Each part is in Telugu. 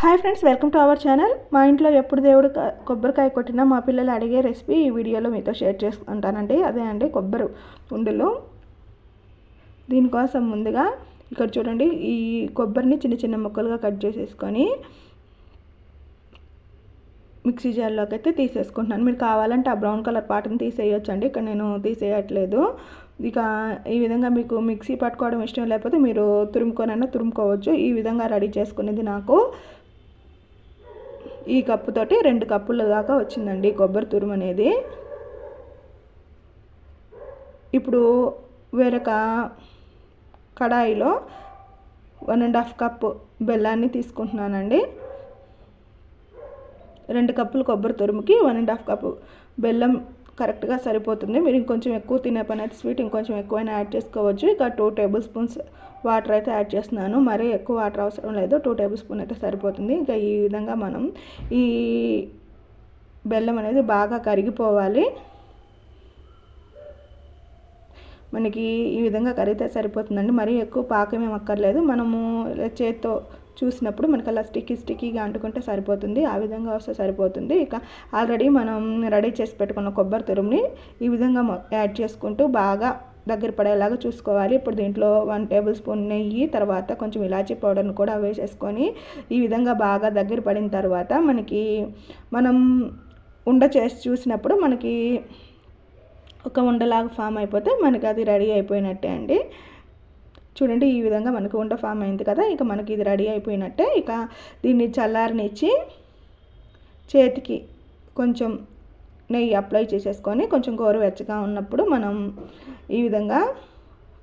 Hi friends welcome to our channel మా ఇంట్లో ఎప్పుడు దేవుడు కొబ్బరికాయ కొట్టినా మా పిల్లలు అడిగే రెసిపీ ఈ వీడియోలో మీతో షేర్ చేసుకుంటానండి. అదే అండి కొబ్బరి ఉండలు దీనికోసం ముందుగా ఇక్కడ చూడండి ఈ కొబ్బరిని చిన్న చిన్న ముక్కలుగా కట్ చేసేసుకొని మిక్సీ జార్లోకి అయితే తీసేసుకుంటున్నాను. మీరు కావాలంటే ఆ బ్రౌన్ కలర్ పాటను తీసేయొచ్చండి. ఇక్కడ నేను తీసేయట్లేదు. ఇక ఈ విధంగా మీకు మిక్సీ పట్టుకోవడం ఇష్టం లేకపోతే మీరు తురుముకొనైనా తురుముకోవచ్చు. ఈ విధంగా రెడీ చేసుకునేది నాకు. ఈ కప్పుతోటి రెండు కప్పుల దాకా వచ్చిందండి కొబ్బరి తురుము అనేది. ఇప్పుడు వేరొక కడాయిలో వన్ అండ్ హాఫ్ కప్ బెల్లాన్ని తీసుకుంటున్నానండి. రెండు కప్పులు కొబ్బరి తురుముకి వన్ అండ్ హాఫ్ కప్పు బెల్లం కరెక్ట్గా సరిపోతుంది. మీరు ఇంకొంచెం ఎక్కువ తినే పని అయితే స్వీట్ ఇంకొంచెం ఎక్కువైనా యాడ్ చేసుకోవచ్చు. ఇక టూ టేబుల్ స్పూన్స్ వాటర్ అయితే యాడ్ చేస్తున్నాను. మరీ ఎక్కువ వాటర్ అవసరం లేదు. టూ టేబుల్ స్పూన్ అయితే సరిపోతుంది. ఇంకా ఈ విధంగా మనం ఈ బెల్లం అనేది బాగా కరిగిపోవాలి. మనకి ఈ విధంగా కరిగితే సరిపోతుందండి. మరీ ఎక్కువ పాకం ఏం అక్కర్లేదు. మనము చేత్తో చూసినప్పుడు మనకి అలా స్టిక్కీ స్టిక్కీగా అంటుకుంటే సరిపోతుంది. ఆ విధంగా వస్తే సరిపోతుంది. ఇక ఆల్రెడీ మనం రెడీ చేసి పెట్టుకున్న కొబ్బరి తురుముని ఈ విధంగా యాడ్ చేసుకుంటూ బాగా దగ్గర పడేలాగా చూసుకోవాలి. ఇప్పుడు దీంట్లో వన్ టేబుల్ స్పూన్ నెయ్యి తర్వాత కొంచెం ఇలాచీ పౌడర్ని కూడా వేసేసుకొని ఈ విధంగా బాగా దగ్గర పడిన తర్వాత మనకి మనం ఉండ చేసి చూసినప్పుడు మనకి ఒక ఉండలాగా ఫామ్ అయిపోతే మనకి అది రెడీ అయిపోయినట్టే అండి. చూడండి ఈ విధంగా మనకు ఉండ ఫామ్ అయింది కదా ఇక మనకి ఇది రెడీ అయిపోయినట్టే ఇక దీన్ని చల్లారనిచ్చి చేతికి కొంచెం నెయ్యి అప్లై చేసేసుకొని కొంచెం గోరువెచ్చగా ఉన్నప్పుడు మనం ఈ విధంగా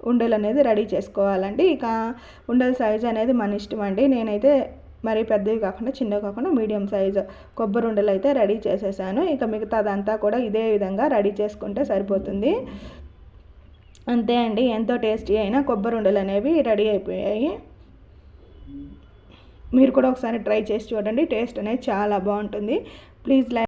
ఉండలు అనేది రెడీ చేసుకోవాలండి. ఇక ఉండల సైజు అనేది మన ఇష్టం అండి. నేనైతే మరి పెద్దవి కాకుండా చిన్నవి కాకుండా మీడియం సైజు కొబ్బరి ఉండలు అయితే రెడీ చేసేసాను. ఇక మిగతాదంతా కూడా ఇదే విధంగా రెడీ చేసుకుంటే సరిపోతుంది. అంతే అండి. ఎంతో టేస్టీ అయినా కొబ్బరి ఉండలు అనేవి రెడీ అయిపోయాయి. మీరు కూడా ఒకసారి ట్రై చేసి చూడండి. టేస్ట్ అనేది చాలా బాగుంటుంది. Please like